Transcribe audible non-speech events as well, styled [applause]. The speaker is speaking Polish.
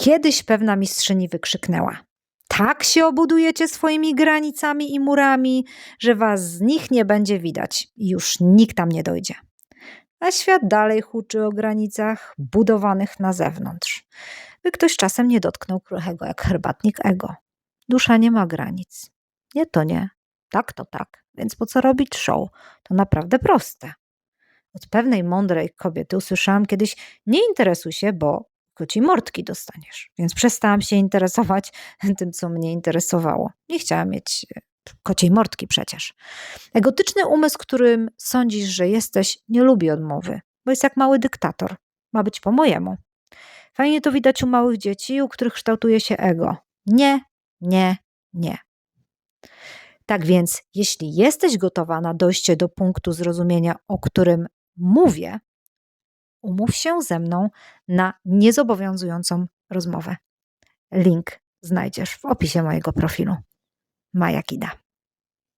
Kiedyś pewna mistrzyni wykrzyknęła: Tak się obudujecie swoimi granicami i murami, że was z nich nie będzie widać i już nikt tam nie dojdzie. A świat dalej huczy o granicach budowanych na zewnątrz, by ktoś czasem nie dotknął kruchego jak herbatnik ego. Dusza nie ma granic. Nie to nie, tak to tak, więc po co robić show? To naprawdę proste. Od pewnej mądrej kobiety usłyszałam kiedyś: Nie interesuj się, bo kociej mordki dostaniesz. Więc przestałam się interesować [laughs] tym, co mnie interesowało. Nie chciałam mieć e, kociej mordki przecież. Egotyczny umysł, którym sądzisz, że jesteś, nie lubi odmowy, bo jest jak mały dyktator. Ma być po mojemu. Fajnie to widać u małych dzieci, u których kształtuje się ego. Nie, nie, nie. Tak więc, jeśli jesteś gotowa na dojście do punktu zrozumienia, o którym mówię, umów się ze mną na niezobowiązującą rozmowę. Link znajdziesz w opisie mojego profilu. Maja Kida.